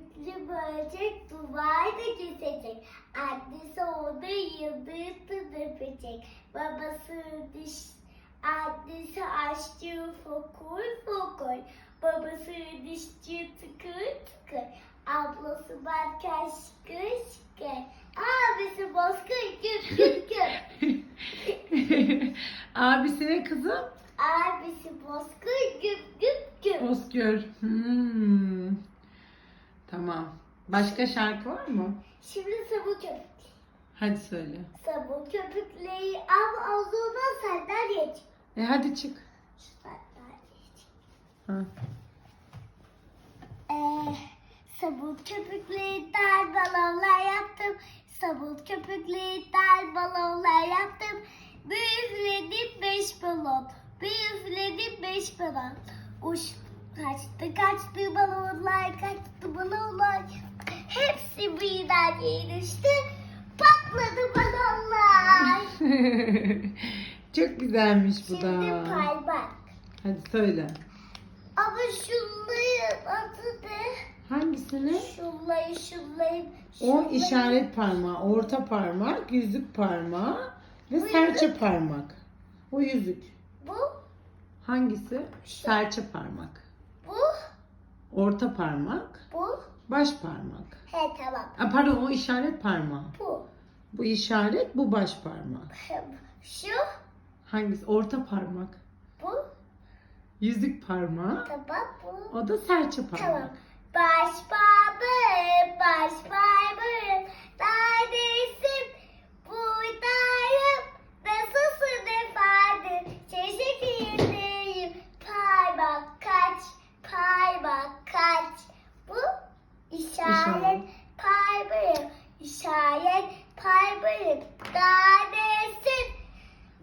köpüklü böcek duvarda kesecek. Annesi onu yıldızlı öpecek. Babası diş Annesi aşçı fokur fokur. Babası dişçi tıkır tıkır. Ablası marker şıkır şıkır. Abisi bozkır güm güm güm. Abisine kızım. Abisi bozkır güm güm güm. Özgür. Hmm. Tamam. Başka şarkı var mı? Şimdi sabun köpük. Hadi söyle. Sabun köpükleri ama ağzına senden geç. E hadi çık. Senden geç. Ha. Ee, sabun köpüklerinden balonlar yaptım. Sabun köpüklerinden balonlar yaptım. Bir üfledim beş balon. Bir üfledim beş balon. Uç kaçtı kaçtı balonlar kaçtı balonlar. Hepsi birden düştü. Patladı balonlar. Çok güzelmiş bu Şimdi da. parmak. Hadi söyle. Ama şunların adı ne? Hangisini? Şunlayı şunlayı. O işaret parmağı, orta parmak, yüzük parmağı ve Bu serçe parmak. O yüzük. Bu, Hangisi? Serçe parmak. Orta parmak, bu. baş parmak. He tamam. Aa, pardon o işaret parmağı. Bu. Bu işaret, bu baş parmak. Şu, Hangisi? Orta parmak. bu. Yüzük parmağı. Tamam bu. O da serçe parmak. Tamam. Baş parmağım, baş parmağım. Neredesin? Buradayım. Nasılsın efendim? Teşekkür ederim. Parmak kaç, parmak kaç. Bu işaret İşaret. parmağım. İşaret parmağım. Neredesin?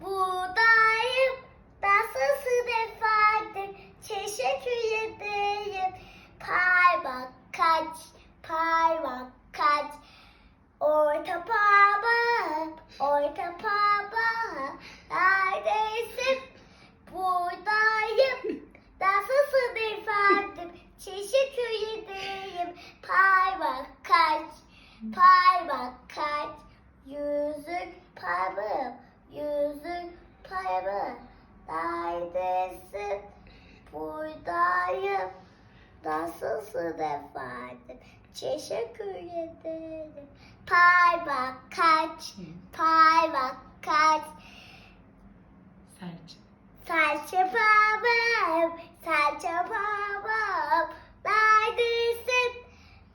Buradayım. Nasılsın efendim? Teşekkür ederim. Parmak kaç, parmak kaç. Orta parmak, orta parmak. Neredesin? Buradayım. Nasılsın efendim? Teşekkür ederim. Parmak kaç, parmak kaç. Yüzük parmağım, yüzük parmağım. Neredesin? Buradayım. Nasılsın efendim? Teşekkür ederim. Parmak kaç, parmak kaç. Serçe. Serçe parmağım, serçe parmağım. Neredesin?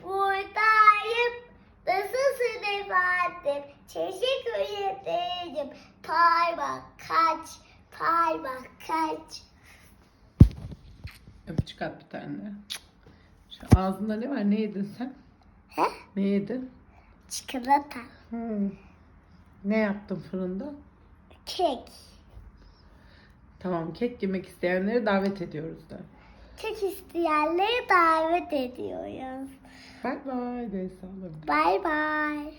Buradayım. Nasılsın efendim? Teşekkür ederim. Parmak kaç, parmak kaç. At bir tane. Şu ağzında ne var? Ne yedin sen? He? Ne yedin? Çikolata. Hmm. Ne yaptın fırında? Kek. Tamam kek yemek isteyenleri davet ediyoruz da. Kek isteyenleri davet ediyoruz. Bye bye de. Bye bye.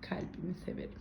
Kalbimi severim.